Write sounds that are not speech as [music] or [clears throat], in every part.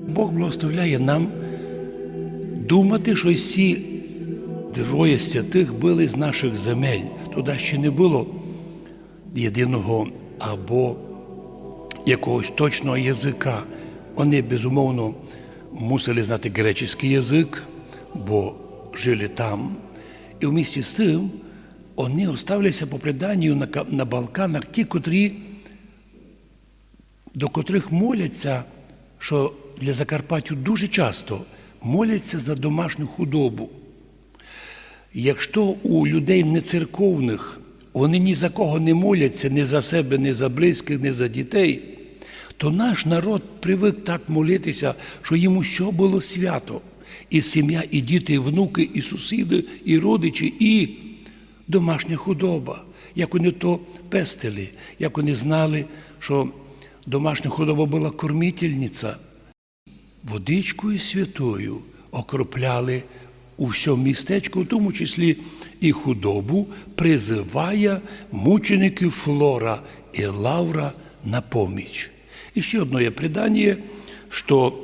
Бог благословляє нам думати, що всі двоє святих були з наших земель. Туди ще не було єдиного або якогось точного язика. Вони, безумовно, мусили знати греческий язик, бо жили там. І в місті з тим вони оставилися по преданню на, на Балканах ті, котрі до котрих моляться, що для Закарпаттю дуже часто моляться за домашню худобу. Якщо у людей нецерковних вони ні за кого не моляться, ні за себе, ні за близьких, ні за дітей, то наш народ привик так молитися, що йому все було свято. І сім'я, і діти, і внуки, і сусіди, і родичі, і домашня худоба. Як вони то пестили, як вони знали, що домашня худоба була кормительниця. Водичкою святою окропляли у всьому містечку, в тому числі і худобу, призиває мучеників Флора і Лавра на поміч. І ще одне є предання, що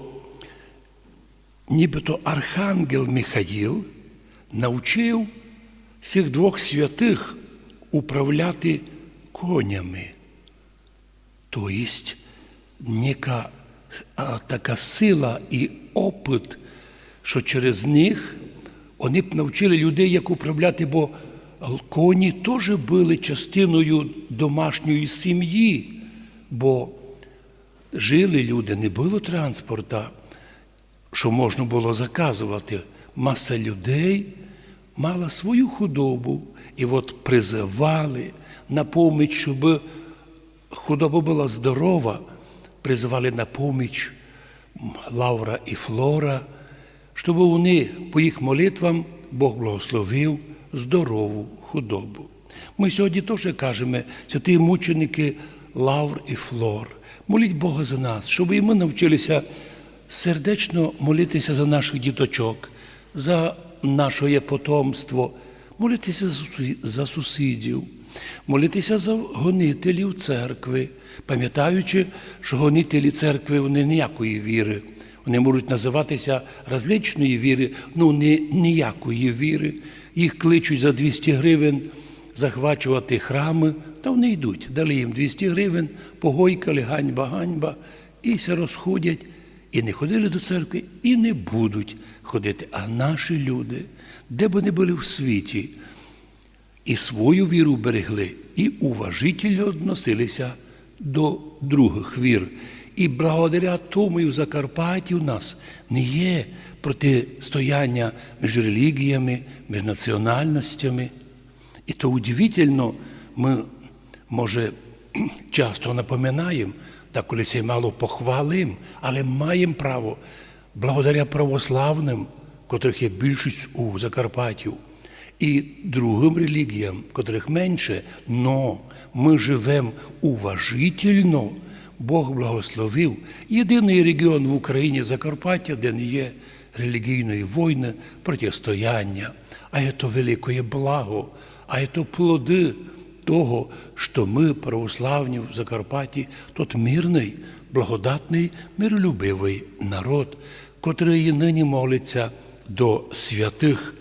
нібито архангел Михаїл навчив цих двох святих управляти конями. То есть нека така сила і опит, що через них вони б навчили людей, як управляти, бо коні теж були частиною домашньої сім'ї, бо жили люди, не було транспорта, що можна було заказувати. Маса людей мала свою худобу, і от призивали на поміч, щоб худоба була здорова, призивали на поміч Лавра і Флора, щоб вони по їх молитвам Бог благословив здорову худобу. Ми сьогодні теж кажемо, святі мученики Лавр і Флор, моліть Бога за нас, щоб і ми навчилися сердечно молитися за наших діточок, за наше потомство, молитися за сусідів, молитися за гонителів церкви, пам'ятаючи, що гонителі церкви вони ніякої віри. Вони можуть називатися различної віри, ну не ніякої віри. Їх кличуть за 200 гривень захвачувати храми, та вони йдуть. Дали їм 200 гривень, погойкали, ганьба, ганьба, і се розходять. І не ходили до церкви, і не будуть ходити. А наші люди, де б вони були в світі, і свою віру берегли, і уважительно відносилися до других вір. І благодаря тому і в Закарпатті у нас не є протистояння між релігіями, між національностями. І то удивительно, ми, може, [clears throat] часто напоминаємо, та коли це мало похвалим, але маємо право, благодаря православним, котрих є більшість у Закарпаттю, і другим релігіям, котрих менше, но ми живемо уважительно. Бог благословив єдиний регіон в Україні Закарпаття, де не є релігійної війни, протистояння, а це велике благо, а це плоди того, що ми, православні в Закарпатті, тут мирний, благодатний, миролюбивий народ, котрий нині молиться до святих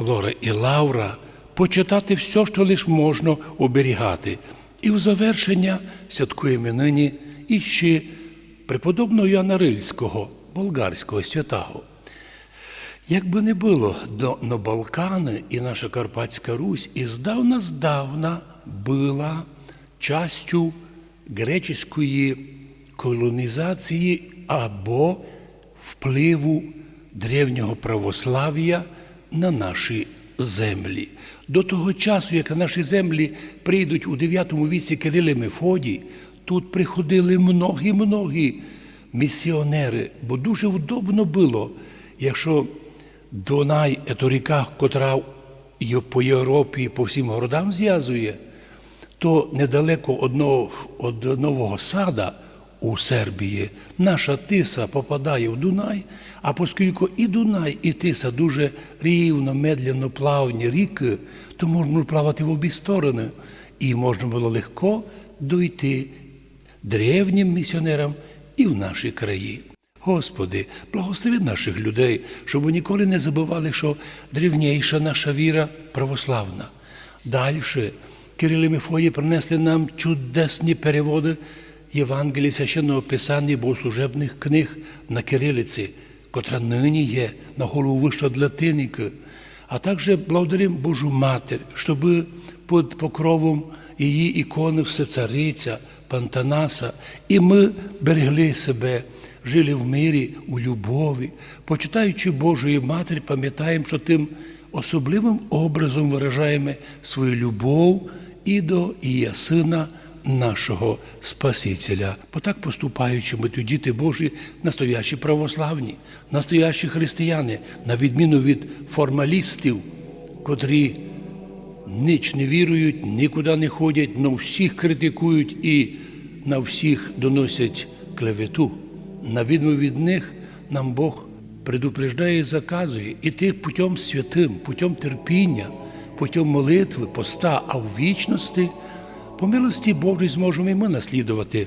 Флора і Лаура, почитати все, що лише можна оберігати. І в завершення святкуємо нині іще преподобного Яна Рильського, болгарського святого. Як би не було, на Балкани і наша Карпатська Русь і здавна здавна була частю греческої колонізації або впливу древнього православ'я на наші землі. До того часу, як на наші землі прийдуть у 9 віці Кирили Мефодій, тут приходили многі-многі місіонери, бо дуже удобно було, якщо Дунай – це ріка, котра по Європі, по всім городам зв'язує, то недалеко одного, од Нового Сада у Сербії наша тиса попадає в Дунай, а оскільки і Дунай, і тиса дуже рівно, медленно плавні ріки, то можна плавати в обі сторони, і можна було легко дойти древнім місіонерам і в наші краї. Господи, благослови наших людей, щоб ніколи не забували, що древніша наша віра православна. Далі Кирил і Мефодій принесли нам чудесні переводи Євангелії священного Писання богослужебних книг на кирилиці, котра нині є на голову вище від латиники. А також благодарим Божу Матір, щоб під покровом її ікони Всецариця, Пантанаса, і ми берегли себе, жили в мирі, у любові. Почитаючи Божої Матері, пам'ятаємо, що тим особливим образом виражаємо свою любов і до Ія Сина нашого Спасителя. Бо так поступаючи, ми тут діти Божі, настоящі православні, настоящі християни, на відміну від формалістів, котрі ніч не вірують, нікуди не ходять, на всіх критикують і на всіх доносять клевету. На відмову від них нам Бог предупреждає і заказує іти путем святим, путем терпіння, путем молитви, поста, а в вічності, по милості Божій зможемо і ми наслідувати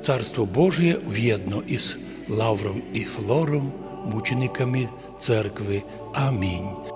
Царство Божє в'єдно із Лавром і Флором, мучениками церкви. Амінь.